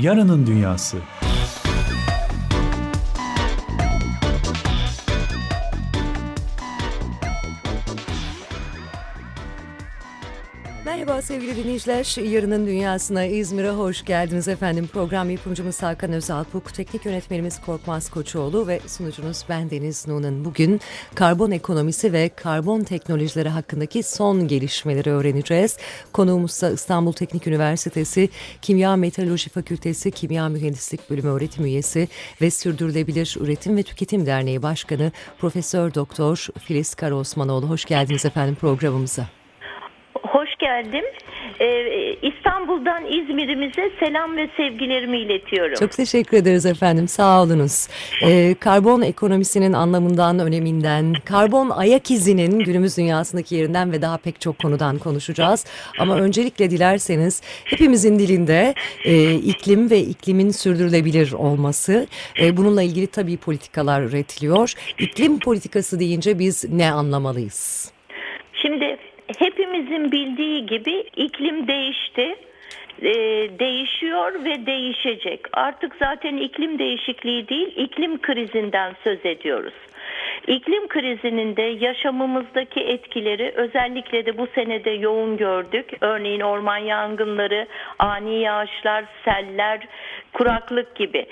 Yarının Dünyası Sevgili dinleyiciler. Yarının Dünyası'na İzmir'e hoş geldiniz efendim. Program yapımcımız Hakan Özalpuk, teknik yönetmenimiz Korkmaz Koçoğlu ve sunucunuz ben Deniz Nu'nun. Bugün karbon ekonomisi ve karbon teknolojileri hakkındaki son gelişmeleri öğreneceğiz. Konuğumuz da İstanbul Teknik Üniversitesi Kimya Meteoroloji Fakültesi Kimya Mühendislik Bölümü öğretim üyesi ve Sürdürülebilir Üretim ve Tüketim Derneği Başkanı Profesör Doktor Filiz Karaosmanoğlu. Hoş geldiniz efendim programımıza. Geldim. Ee, İstanbul'dan İzmir'imize selam ve sevgilerimi iletiyorum. Çok teşekkür ederiz efendim. Sağ olunuz. Ee, karbon ekonomisinin anlamından, öneminden, karbon ayak izinin günümüz dünyasındaki yerinden ve daha pek çok konudan konuşacağız. Ama öncelikle dilerseniz hepimizin dilinde e, iklim ve iklimin sürdürülebilir olması. E, bununla ilgili tabii politikalar üretiliyor. İklim politikası deyince biz ne anlamalıyız? Şimdi hepimizin bildiği gibi iklim değişti. Ee, değişiyor ve değişecek. Artık zaten iklim değişikliği değil, iklim krizinden söz ediyoruz. İklim krizinin de yaşamımızdaki etkileri özellikle de bu senede yoğun gördük. Örneğin orman yangınları, ani yağışlar, seller, kuraklık gibi.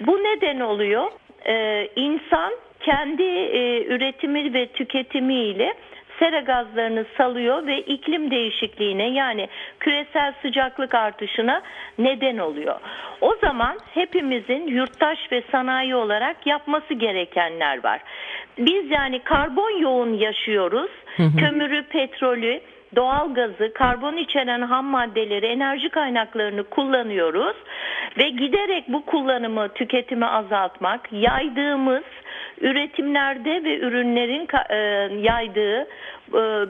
Bu neden oluyor? Ee, insan kendi e, üretimi ve tüketimiyle sera gazlarını salıyor ve iklim değişikliğine yani küresel sıcaklık artışına neden oluyor. O zaman hepimizin yurttaş ve sanayi olarak yapması gerekenler var. Biz yani karbon yoğun yaşıyoruz. Kömürü, petrolü, doğal gazı, karbon içeren ham maddeleri, enerji kaynaklarını kullanıyoruz ve giderek bu kullanımı, tüketimi azaltmak, yaydığımız üretimlerde ve ürünlerin e, yaydığı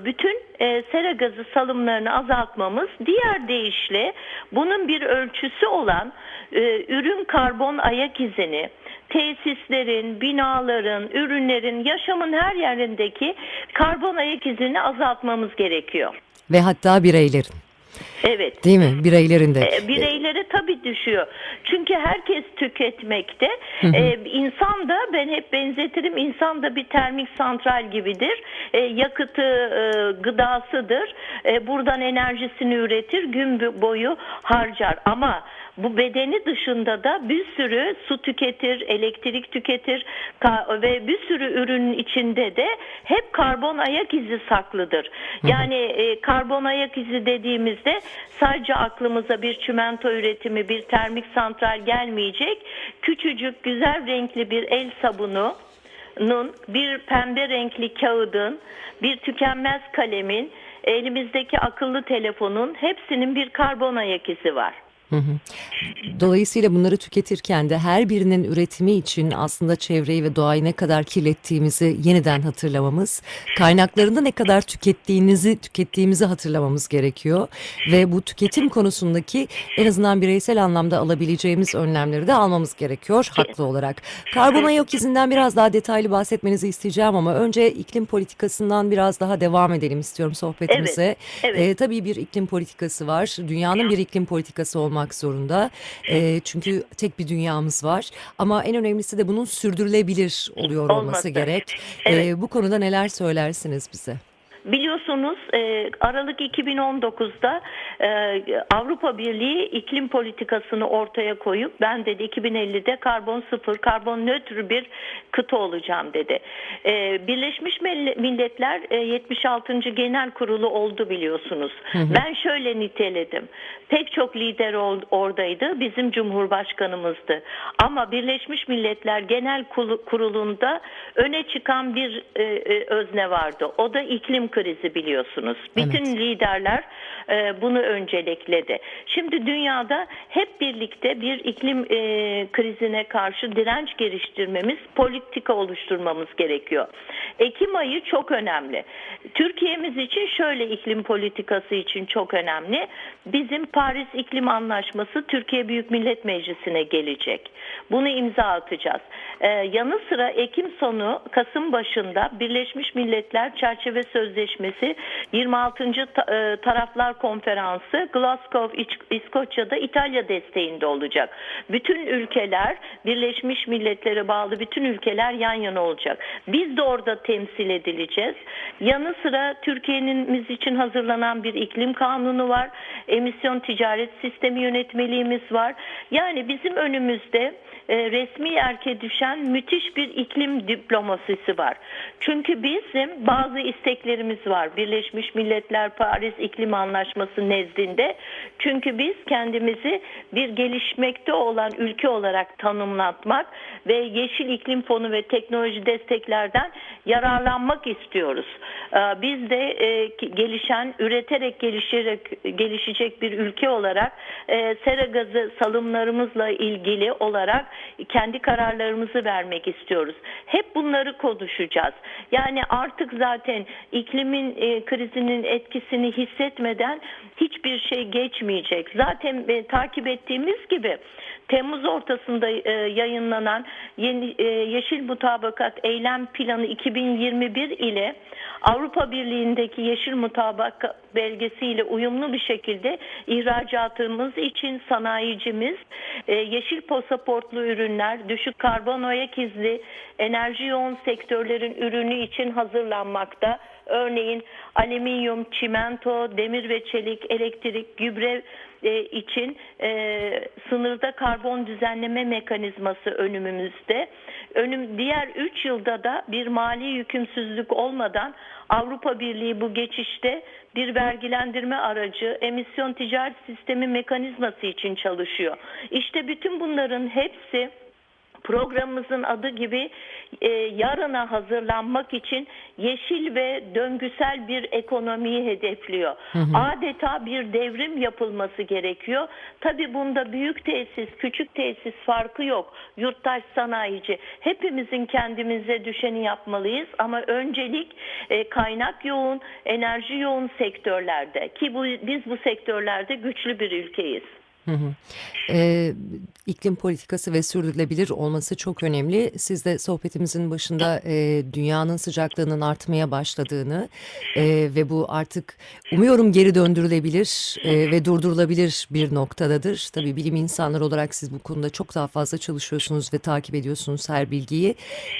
bütün e, sera gazı salımlarını azaltmamız, diğer deyişle bunun bir ölçüsü olan e, ürün karbon ayak izini, tesislerin, binaların, ürünlerin, yaşamın her yerindeki karbon ayak izini azaltmamız gerekiyor. Ve hatta bireylerin. Evet. Değil mi? Bireylerin de. E, bireylere tabii düşüyor. Çünkü herkes tüketmekte. E, insan da ben hep benzetirim. İnsan da bir termik santral gibidir. E, yakıtı e, gıdasıdır. E, buradan enerjisini üretir. Gün boyu harcar. Ama bu bedeni dışında da bir sürü su tüketir, elektrik tüketir ve bir sürü ürünün içinde de hep karbon ayak izi saklıdır. Yani e, karbon ayak izi dediğimizde sadece aklımıza bir çimento üretimi, bir termik santral gelmeyecek. Küçücük, güzel renkli bir el sabunu, bir pembe renkli kağıdın, bir tükenmez kalemin, elimizdeki akıllı telefonun hepsinin bir karbon ayak izi var. Hı hı. Dolayısıyla bunları tüketirken de her birinin üretimi için aslında çevreyi ve doğayı ne kadar kirlettiğimizi yeniden hatırlamamız, kaynaklarında ne kadar tükettiğinizi, tükettiğimizi hatırlamamız gerekiyor ve bu tüketim konusundaki en azından bireysel anlamda alabileceğimiz önlemleri de almamız gerekiyor haklı olarak. Karbon ayak izinden biraz daha detaylı bahsetmenizi isteyeceğim ama önce iklim politikasından biraz daha devam edelim istiyorum sohbetimize. Evet, evet. Ee, tabii bir iklim politikası var. Dünyanın bir iklim politikası olmak zorunda. E, çünkü tek bir dünyamız var. Ama en önemlisi de bunun sürdürülebilir oluyor olması, gerek. Evet. E, bu konuda neler söylersiniz bize? Biliyorsunuz Aralık 2019'da e, Avrupa Birliği iklim politikasını ortaya koyup ben dedi 2050'de karbon sıfır, karbon nötr bir kıta olacağım dedi. E, Birleşmiş Milletler e, 76. Genel Kurulu oldu biliyorsunuz. Ben şöyle niteledim. Pek çok lider oradaydı. Bizim Cumhurbaşkanımızdı. Ama Birleşmiş Milletler Genel Kurulu'nda öne çıkan bir e, e, özne vardı. O da iklim krizi biliyorsunuz. Bütün Evet. liderler e, bunu öncelikledi. Şimdi dünyada hep birlikte bir iklim e, krizine karşı direnç geliştirmemiz, politika oluşturmamız gerekiyor. Ekim ayı çok önemli. Türkiye'miz için şöyle iklim politikası için çok önemli. Bizim Paris İklim Anlaşması Türkiye Büyük Millet Meclisi'ne gelecek. Bunu imza atacağız. Ee, yanı sıra Ekim sonu Kasım başında Birleşmiş Milletler Çerçeve Sözleşmesi 26. ta- e, Taraflar Konferansı Glasgow İç- İskoçya'da İtalya desteğinde olacak. Bütün ülkeler Birleşmiş Milletler'e bağlı bütün ülkeler yan yana olacak. Biz de orada temsil edileceğiz. Yanı sıra Türkiye'nin için hazırlanan bir iklim kanunu var. Emisyon ticaret sistemi yönetmeliğimiz var. Yani bizim önümüzde e, resmi erke düşen müthiş bir iklim diplomasisi var. Çünkü bizim bazı isteklerimiz var. Birleşmiş Milletler Paris İklim Anlaşması nezdinde. Çünkü biz kendimizi bir gelişmekte olan ülke olarak tanımlatmak ve yeşil iklim fonu ve teknoloji desteklerden yararlanmak istiyoruz. Ee, Biz de e, gelişen, üreterek gelişerek gelişecek bir ülke olarak e, sera gazı salımlarımızla ilgili olarak kendi kararlarımızı vermek istiyoruz. Hep bunları konuşacağız. Yani artık zaten iklimin e, krizinin etkisini hissetmeden hiçbir şey geçmeyecek. Zaten e, takip ettiğimiz gibi Temmuz ortasında e, yayınlanan yeni e, Yeşil Mutabakat Eylem Planı 2021 ile Avrupa Birliği'ndeki Yeşil Mutabakat belgesiyle uyumlu bir şekilde ihracatımız için sanayicimiz e, yeşil pasaportlu ürünler, düşük karbon ayak izli, enerji yoğun sektörlerin ürünü için hazırlanmakta. Örneğin alüminyum, çimento, demir ve çelik, elektrik, gübre e, için e, sınırda karbon düzenleme mekanizması önümüzde. Önüm diğer 3 yılda da bir mali yükümsüzlük olmadan Avrupa Birliği bu geçişte bir vergilendirme aracı emisyon ticaret sistemi mekanizması için çalışıyor. İşte bütün bunların hepsi programımızın adı gibi e, yarına hazırlanmak için yeşil ve döngüsel bir ekonomiyi hedefliyor. Adeta bir devrim yapılması gerekiyor. Tabii bunda büyük tesis, küçük tesis farkı yok. Yurttaş sanayici. Hepimizin kendimize düşeni yapmalıyız ama öncelik e, kaynak yoğun, enerji yoğun sektörlerde ki bu, biz bu sektörlerde güçlü bir ülkeyiz. Hı hı. Ee, iklim politikası ve sürdürülebilir olması çok önemli. Siz de sohbetimizin başında e, dünyanın sıcaklığının artmaya başladığını e, ve bu artık umuyorum geri döndürülebilir e, ve durdurulabilir bir noktadadır. Tabii bilim insanları olarak siz bu konuda çok daha fazla çalışıyorsunuz ve takip ediyorsunuz her bilgiyi.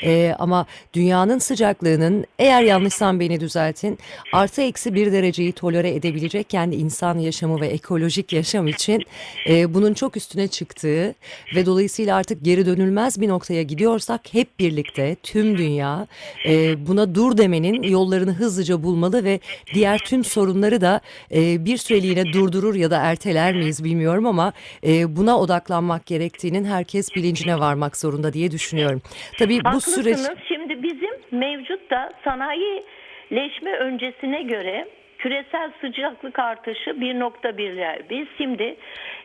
E, ama dünyanın sıcaklığının eğer yanlışsam beni düzeltin artı eksi bir dereceyi tolere edebilecek kendi insan yaşamı ve ekolojik yaşam için e, bunun çok üstüne çıktığı ve dolayısıyla artık geri dönülmez bir noktaya gidiyorsak hep birlikte tüm dünya e, buna dur demenin yollarını hızlıca bulmalı ve diğer tüm sorunları da e, bir süreliğine durdurur ya da erteler miyiz bilmiyorum ama e, buna odaklanmak gerektiğinin herkes bilincine varmak zorunda diye düşünüyorum. Tabii bu Haklısınız. süreç Şimdi bizim mevcut da sanayileşme öncesine göre küresel sıcaklık artışı 1.1'ler. Biz şimdi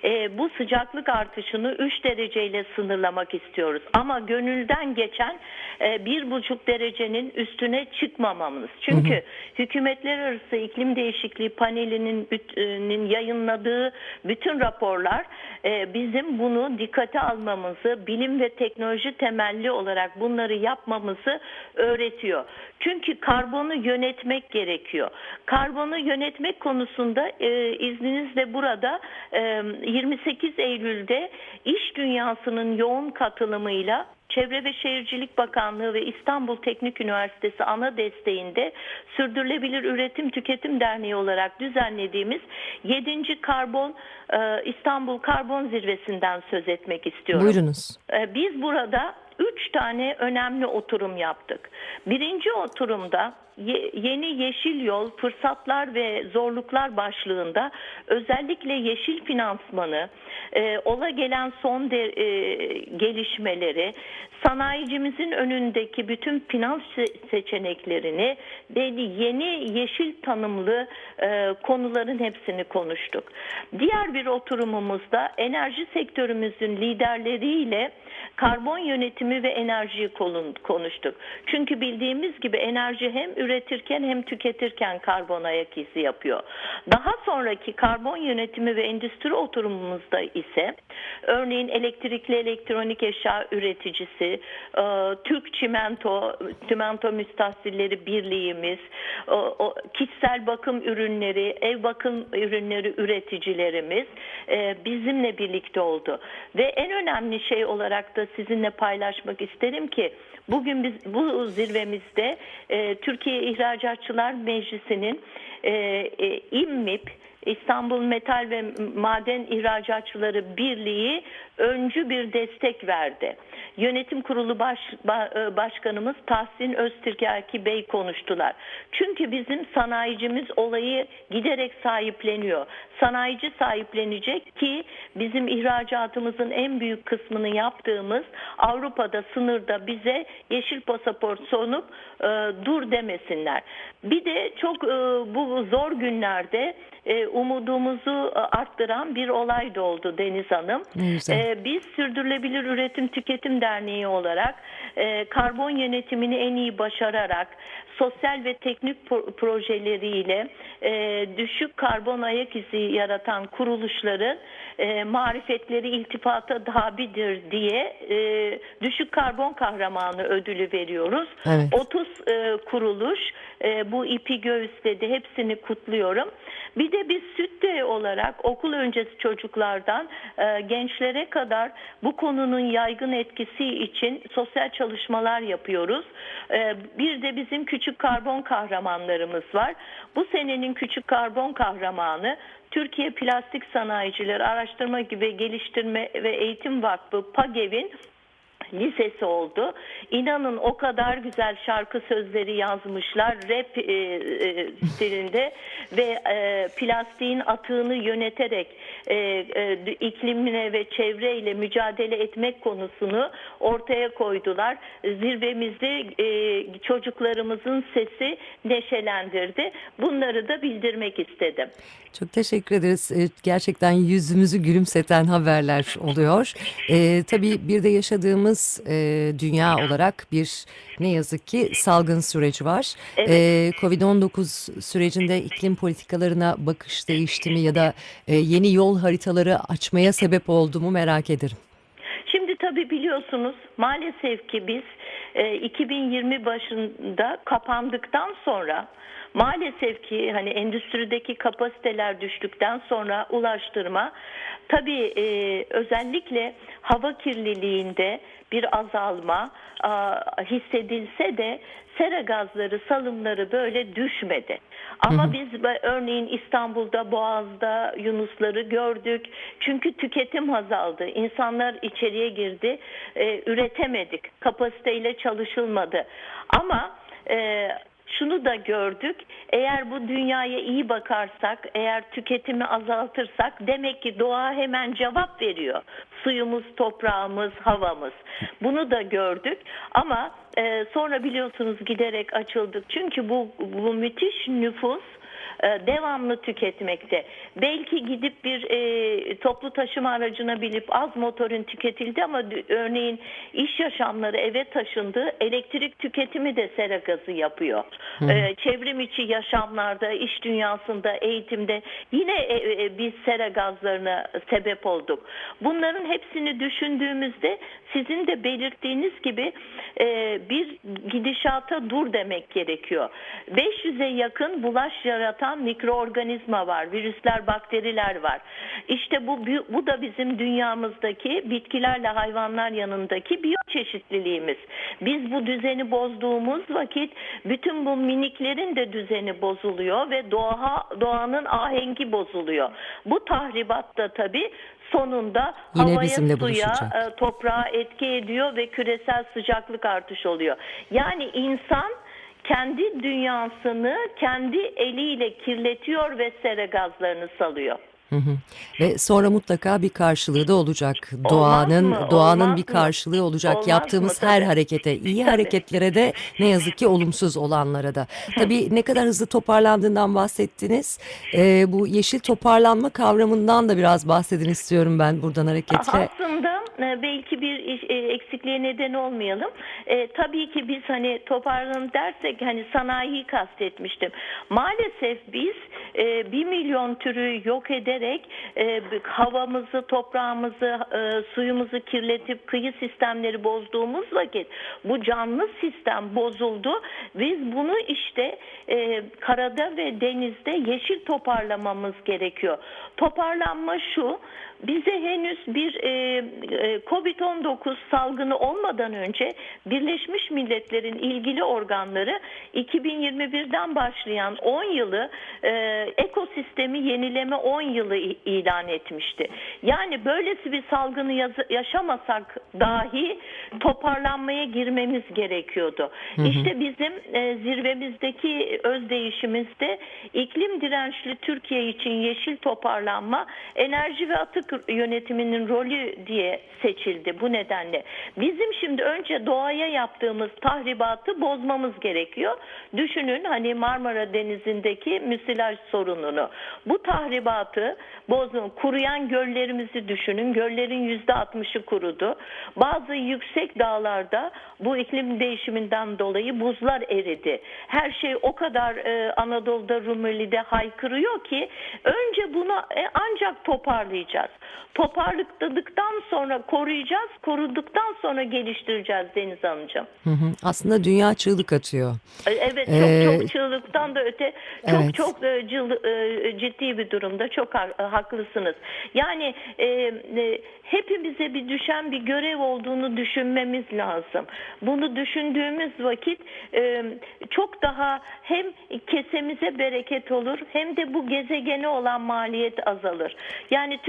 e, bu sıcaklık artışını 3 dereceyle sınırlamak istiyoruz. Ama gönülden geçen e, 1,5 derecenin üstüne çıkmamamız. Çünkü hükümetler arası iklim değişikliği panelinin bütünün yayınladığı bütün raporlar e, bizim bunu dikkate almamızı, bilim ve teknoloji temelli olarak bunları yapmamızı öğretiyor. Çünkü karbonu yönetmek gerekiyor. Karbonu yönetmek konusunda e, izninizle burada e, 28 Eylül'de iş dünyasının yoğun katılımıyla Çevre ve Şehircilik Bakanlığı ve İstanbul Teknik Üniversitesi ana desteğinde Sürdürülebilir Üretim Tüketim Derneği olarak düzenlediğimiz 7. Karbon e, İstanbul Karbon Zirvesi'nden söz etmek istiyorum. buyurunuz. Ee, Biz burada üç tane önemli oturum yaptık. Birinci oturumda ye- yeni yeşil yol, fırsatlar ve zorluklar başlığında özellikle yeşil finansmanı, e, ola gelen son de, e, gelişmeleri, sanayicimizin önündeki bütün finans se- seçeneklerini ve yeni yeşil tanımlı e, konuların hepsini konuştuk. Diğer bir oturumumuzda enerji sektörümüzün liderleriyle karbon yönetimi ve enerjiyi konuştuk. Çünkü bildiğimiz gibi enerji hem üretirken hem tüketirken karbon ayak izi yapıyor. Daha sonraki karbon yönetimi ve endüstri oturumumuzda ise örneğin elektrikli elektronik eşya üreticisi, e, Türk Çimento, Çimento Müstahsilleri Birliğimiz, o kişisel bakım ürünleri, ev bakım ürünleri üreticilerimiz e, bizimle birlikte oldu. Ve en önemli şey olarak da sizinle paylaşmak isterim ki bugün biz bu zirvemizde e, Türkiye İhracatçılar Meclisi'nin e, e, İMMİP İstanbul Metal ve Maden İhracatçıları Birliği öncü bir destek verdi. Yönetim Kurulu baş, ba- e, Başkanımız Tahsin Öztürkaki Bey konuştular. Çünkü bizim sanayicimiz olayı giderek sahipleniyor. Sanayici sahiplenecek ki bizim ihracatımızın en büyük kısmını yaptığımız Avrupa'da sınırda bize yeşil pasaport sunup e, dur demesinler. Bir de çok e, bu zor günlerde e, umudumuzu e, arttıran bir olay da oldu Deniz Hanım. Güzel. E, biz Sürdürülebilir Üretim Tüketim Derneği olarak e, karbon yönetimini en iyi başararak sosyal ve teknik pro- projeleriyle e, düşük karbon ayak izi yaratan kuruluşların e, marifetleri iltifata tabidir diye e, düşük karbon kahramanı ödülü veriyoruz. Evet. 30 e, kuruluş e, bu ipi göğüsledi. Hepsini kutluyorum. Bir de biz SÜTTE olarak okul öncesi çocuklardan e, gençlere kadar bu konunun yaygın etkisi için sosyal çalışmalar yapıyoruz. E, bir de bizim küçük karbon kahramanlarımız var. Bu senenin küçük karbon kahramanı Türkiye Plastik Sanayicileri Araştırma ve Geliştirme ve Eğitim Vakfı PAGEV'in lisesi oldu. İnanın o kadar güzel şarkı sözleri yazmışlar rap e, e, stilinde ve e, plastiğin atığını yöneterek e, e, iklimine ve çevreyle mücadele etmek konusunu ortaya koydular. Zirvemizde e, çocuklarımızın sesi neşelendirdi. Bunları da bildirmek istedim. Çok teşekkür ederiz. Ee, Gerçekten yüzümüzü gülümseten haberler oluyor. Ee, tabii bir de yaşadığımız e, dünya olarak bir ne yazık ki salgın süreci var. Evet. Ee, Covid-19 sürecinde iklim politikalarına bakış değişti mi ya da e, yeni yol haritaları açmaya sebep oldu mu merak ederim. Şimdi tabii biliyorsunuz maalesef ki biz e, 2020 başında kapandıktan sonra maalesef ki hani endüstrideki kapasiteler düştükten sonra ulaştırma tabii e, özellikle hava kirliliğinde bir azalma a, hissedilse de sera gazları salımları böyle düşmedi. Ama biz be- örneğin İstanbul'da Boğaz'da Yunusları gördük. Çünkü tüketim azaldı. İnsanlar içeriye girdi. E, üretemedik. Kapasiteyle çalışılmadı. Ama e, şunu da gördük. Eğer bu dünyaya iyi bakarsak, eğer tüketimi azaltırsak demek ki doğa hemen cevap veriyor. Suyumuz, toprağımız, havamız. Bunu da gördük. Ama e, sonra biliyorsunuz giderek açıldık. Çünkü bu bu müthiş nüfus devamlı tüketmekte. Belki gidip bir e, toplu taşıma aracına binip az motorun tüketildi ama örneğin iş yaşamları eve taşındı. Elektrik tüketimi de sera gazı yapıyor. E, çevrim içi yaşamlarda, iş dünyasında, eğitimde yine e, e, biz sera gazlarına sebep olduk. Bunların hepsini düşündüğümüzde sizin de belirttiğiniz gibi e, bir gidişata dur demek gerekiyor. 500'e yakın bulaş yaratan mikroorganizma var, virüsler, bakteriler var. İşte bu bu da bizim dünyamızdaki bitkilerle hayvanlar yanındaki biyoçeşitliliğimiz. Biz bu düzeni bozduğumuz vakit bütün bu miniklerin de düzeni bozuluyor ve doğa doğanın ahengi bozuluyor. Bu tahribat da tabii sonunda Yine havaya, suya, buluşacak. e, toprağa etki ediyor ve küresel sıcaklık artış oluyor. Yani insan kendi dünyasını kendi eliyle kirletiyor ve sera gazlarını salıyor. Hı hı. Ve sonra mutlaka bir karşılığı da olacak. Olmaz Doğanın mı? doğanın Olmaz bir mı? karşılığı olacak. Olmaz Yaptığımız mı? her Tabii. harekete, iyi Tabii. hareketlere de ne yazık ki olumsuz olanlara da. Tabii ne kadar hızlı toparlandığından bahsettiniz. Ee, bu yeşil toparlanma kavramından da biraz bahsedin istiyorum ben buradan hareketle. Aslında e, belki bir e, eksikliğe neden olmayalım. E, tabii ki biz hani toparlanın dersek hani sanayiyi kastetmiştim. Maalesef biz e, bir milyon türü yok ederek e, havamızı, toprağımızı, e, suyumuzu kirletip kıyı sistemleri bozduğumuz vakit bu canlı sistem bozuldu. Biz bunu işte e, karada ve denizde yeşil toparlamamız gerekiyor. Toparlanma şu, bize henüz bir e, e, Covid-19 salgını olmadan önce Birleşmiş Milletler'in ilgili organları 2021'den başlayan 10 yılı e, ekosistemi yenileme 10 yılı ilan etmişti. Yani böylesi bir salgını yaşamasak dahi toparlanmaya girmemiz gerekiyordu. İşte bizim e, zirvemizdeki özdeyişimizde iklim dirençli Türkiye için yeşil toparlanma enerji ve atık yönetiminin rolü diye seçildi bu nedenle. Bizim şimdi önce doğaya yaptığımız tahribatı bozmamız gerekiyor. Düşünün hani Marmara Denizi'ndeki müsilaj sorununu. Bu tahribatı bozun, kuruyan göllerimizi düşünün. Göllerin yüzde 60'ı kurudu. Bazı yüksek dağlarda bu iklim değişiminden dolayı buzlar eridi. Her şey o kadar e, Anadolu'da Rumeli'de haykırıyor ki önce bunu e, ancak toparlayacağız. Toparladıktan sonra koruyacağız, koruduktan sonra geliştireceğiz Deniz Hanımcığım. Hı hı. Aslında dünya çığlık atıyor. E, Evet çok Ee, çok çığlıktan da öte çok evet. çok e, e, ciddi bir durumda çok ha- haklısınız. Yani e, hepimize bir düşen bir görev olduğunu düşünmemiz lazım. Bunu düşündüğümüz vakit e, çok daha hem kesemize bereket olur hem de bu gezegene olan maliyet azalır. Yani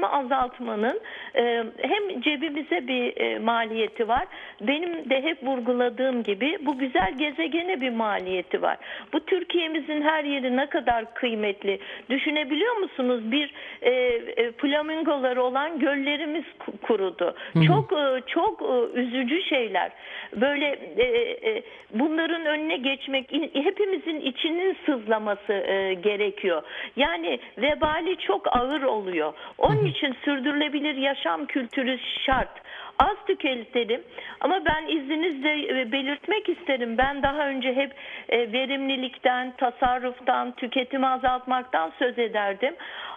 tüketimi azaltmanın e, hem cebimize bir e, maliyeti var. Benim de hep vurguladığım gibi bu güzel gezegene bir maliyeti var. Bu Türkiye'mizin her yeri ne kadar kıymetli. Düşünebiliyor musunuz? Bir e, e, flamingoları olan göllerimiz ku- kurudu. Çok e, çok e, üzücü şeyler. Böyle e, e, bunların önüne geçmek in- hepimizin içinin sızlaması e, gerekiyor. Yani vebali çok ağır oluyor. Onun için sürdürülebilir yaşam kültürü şart. Az tüketelim ama ben izninizle e, belirtmek isterim. Ben daha önce hep e, verimlilikten, tasarruftan, tüketimi azaltmaktan söz ederdim.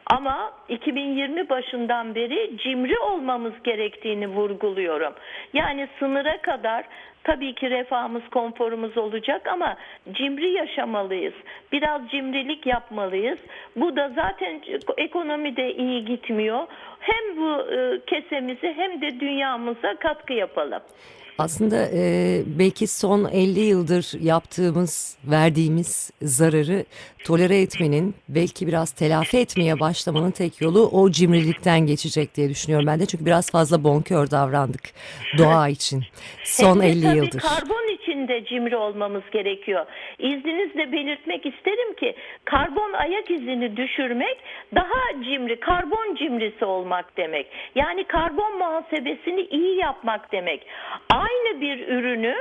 Ama 2020 başından beri cimri olmamız gerektiğini vurguluyorum. Yani sınıra kadar tabii ki refahımız, konforumuz olacak ama cimri yaşamalıyız. Biraz cimrilik yapmalıyız. Bu da zaten ekonomide iyi gitmiyor. Hem bu e, kesemizi hem de dünyamıza katkı yapalım. Aslında e, belki son 50 yıldır yaptığımız, verdiğimiz zararı tolere etmenin, belki biraz telafi etmeye başlamanın tek yolu o cimrilikten geçecek diye düşünüyorum ben de. Çünkü biraz fazla bonkör davrandık doğa için son Hem de 50 tabii yıldır. karbon için de cimri olmamız gerekiyor. İzninizle belirtmek isterim ki karbon ayak izini düşürmek daha cimri, karbon cimrisi olmak demek. Yani karbon muhasebesini iyi yapmak demek. Aynı bir ürünü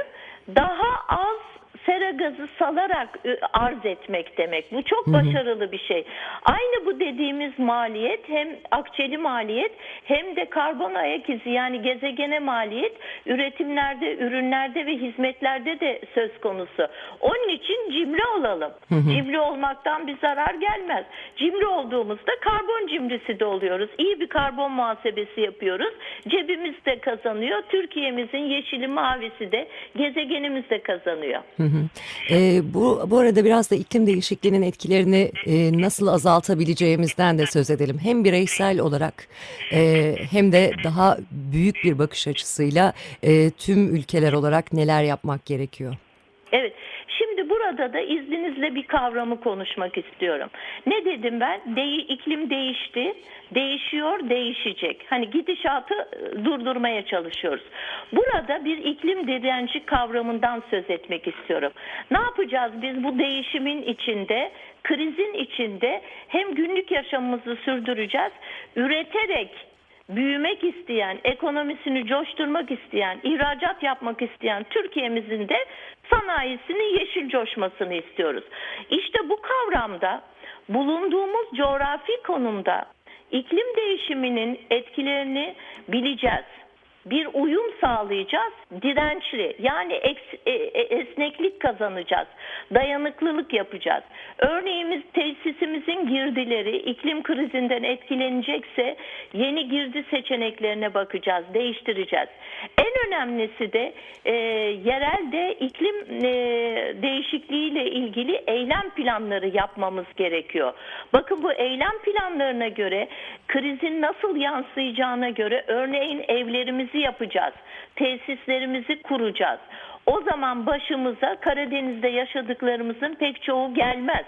daha az sera gazı salarak ı, arz etmek demek. Bu çok başarılı bir şey. Aynı bu dediğimiz maliyet hem akçeli maliyet hem de karbon ayak izi yani gezegene maliyet üretimlerde, ürünlerde ve hizmetlerde de söz konusu. Onun için cimri olalım. Cimri olmaktan bir zarar gelmez. Cimri olduğumuzda karbon cimrisi de oluyoruz. İyi bir karbon muhasebesi yapıyoruz. Cebimiz de kazanıyor. Türkiye'mizin yeşili mavisi de gezegenimiz de kazanıyor. Hı hı. E, bu, bu arada biraz da iklim değişikliğinin etkilerini e, nasıl azaltabileceğimizden de söz edelim. Hem bireysel olarak e, hem de daha büyük bir bakış açısıyla e, tüm ülkeler olarak neler yapmak gerekiyor? Burada da izninizle bir kavramı konuşmak istiyorum. Ne dedim ben? De iklim değişti, değişiyor, değişecek. Hani gidişatı e, durdurmaya çalışıyoruz. Burada bir iklim direnci kavramından söz etmek istiyorum. Ne yapacağız biz bu değişimin içinde, krizin içinde hem günlük yaşamımızı sürdüreceğiz, üreterek büyümek isteyen, ekonomisini coşturmak isteyen, ihracat yapmak isteyen Türkiye'mizin de sanayisinin yeşil coşmasını istiyoruz. İşte bu kavramda bulunduğumuz coğrafi konumda iklim değişiminin etkilerini bileceğiz. Bir uyum sağlayacağız, dirençli yani e- e- esneklik kazanacağız, dayanıklılık yapacağız. Örneğimiz tesisimizin girdileri iklim krizinden etkilenecekse yeni girdi seçeneklerine bakacağız, değiştireceğiz. En önemlisi de e, yerelde iklim e, değişikliğiyle ilgili eylem planları yapmamız gerekiyor. Bakın bu eylem planlarına göre krizin nasıl yansıyacağına göre örneğin evlerimizi yapacağız, tesislerimizi kuracağız. O zaman başımıza Karadeniz'de yaşadıklarımızın pek çoğu gelmez.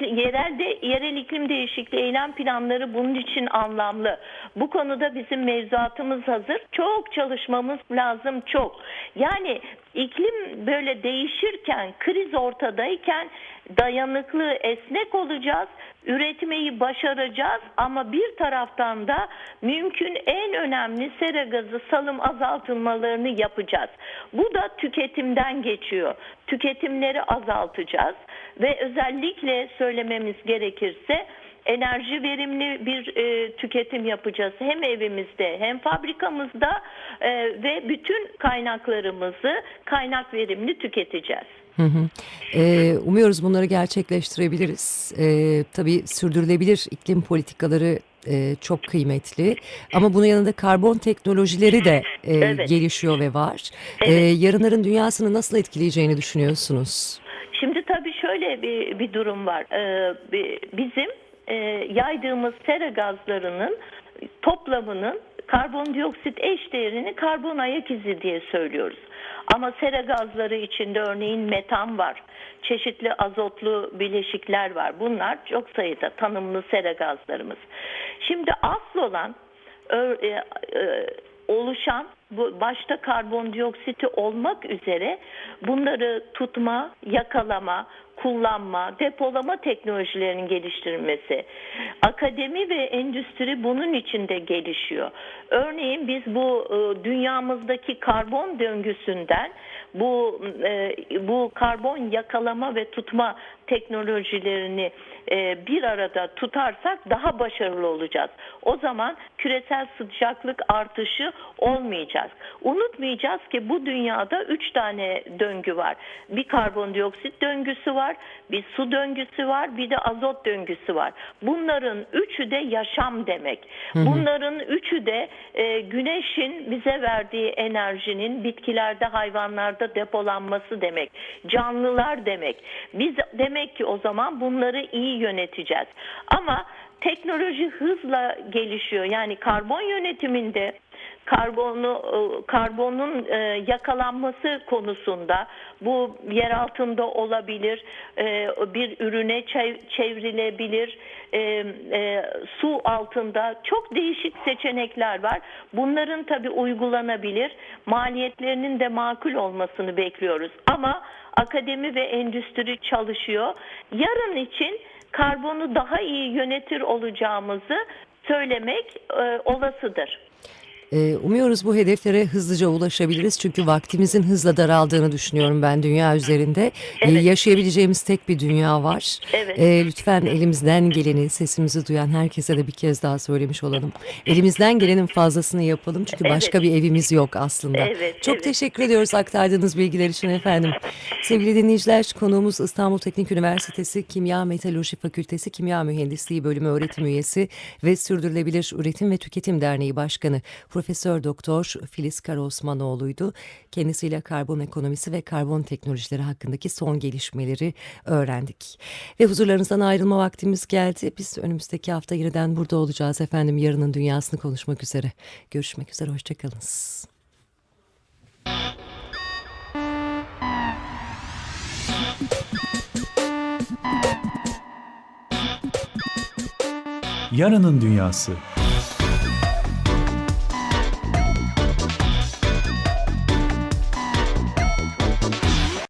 Yerelde yerel iklim değişikliği eylem planları bunun için anlamlı. Bu konuda bizim mevzuatımız hazır. Çok çalışmamız lazım çok. Yani iklim böyle değişirken, kriz ortadayken dayanıklı, esnek olacağız. Üretmeyi başaracağız ama bir taraftan da mümkün en önemli sera gazı salım azaltılmalarını yapacağız. Bu da tüketimden geçiyor. Tüketimleri azaltacağız ve özellikle söylememiz gerekirse enerji verimli bir e, tüketim yapacağız. Hem evimizde hem fabrikamızda e, ve bütün kaynaklarımızı kaynak verimli tüketeceğiz. Hı hı. Ee, umuyoruz bunları gerçekleştirebiliriz. Ee, tabii sürdürülebilir iklim politikaları e, çok kıymetli. Ama bunun yanında karbon teknolojileri de e, Evet. gelişiyor ve var. Ee, yarınların dünyasını nasıl etkileyeceğini düşünüyorsunuz? Şimdi tabii şöyle bir, bir durum var. Ee, bi- bizim e, yaydığımız sera gazlarının toplamının karbondioksit eş değerini karbon ayak izi diye söylüyoruz. Ama sera gazları içinde örneğin metan var. Çeşitli azotlu bileşikler var. Bunlar çok sayıda tanımlı sera gazlarımız. Şimdi asıl olan e, e, oluşan bu başta karbondioksiti olmak üzere bunları tutma, yakalama, kullanma, depolama teknolojilerinin geliştirilmesi. Akademi ve endüstri bunun içinde gelişiyor. Örneğin biz bu e, dünyamızdaki karbon döngüsünden bu e, bu karbon yakalama ve tutma teknolojilerini e, bir arada tutarsak daha başarılı olacağız. O zaman küresel sıcaklık artışı olmayacak. Unutmayacağız ki bu dünyada üç tane döngü var. Bir karbondioksit döngüsü var, bir su döngüsü var, bir de azot döngüsü var. Bunların üçü de yaşam demek. Bunların üçü de e, güneşin bize verdiği enerjinin bitkilerde, hayvanlarda depolanması demek. Canlılar demek. Biz demek ki o zaman bunları iyi yöneteceğiz. Ama teknoloji hızla gelişiyor. Yani karbon yönetiminde karbonu e, karbonun e, yakalanması konusunda bu yer altında olabilir e, bir ürüne çev- çevrilebilir su altında çok değişik seçenekler var. Bunların tabi uygulanabilir maliyetlerinin de makul olmasını bekliyoruz. Ama akademi ve endüstri çalışıyor. Yarın için karbonu daha iyi yönetir olacağımızı söylemek e, olasıdır. Ee, umuyoruz bu hedeflere hızlıca ulaşabiliriz. Çünkü vaktimizin hızla daraldığını düşünüyorum ben dünya üzerinde. Ee, Evet. yaşayabileceğimiz tek bir dünya var. Evet. Ee, lütfen elimizden geleni, sesimizi duyan herkese de bir kez daha söylemiş olalım. Elimizden gelenin fazlasını yapalım. Çünkü Evet. başka bir evimiz yok aslında. Evet, Çok evet. teşekkür ediyoruz aktardığınız bilgiler için efendim. Sevgili dinleyiciler, konuğumuz İstanbul Teknik Üniversitesi Kimya Metalurji Fakültesi Kimya Mühendisliği Bölümü öğretim üyesi ve Sürdürülebilir Üretim ve Tüketim Derneği Başkanı Profesör Doktor Filiz Karaosmanoğlu'ydu. Kendisiyle karbon ekonomisi ve karbon teknolojileri hakkındaki son gelişmeleri öğrendik. Ve huzurlarınızdan ayrılma vaktimiz geldi. Biz önümüzdeki hafta yeniden burada olacağız efendim. Yarının dünyasını konuşmak üzere. Görüşmek üzere, hoşçakalınız. Yarının Dünyası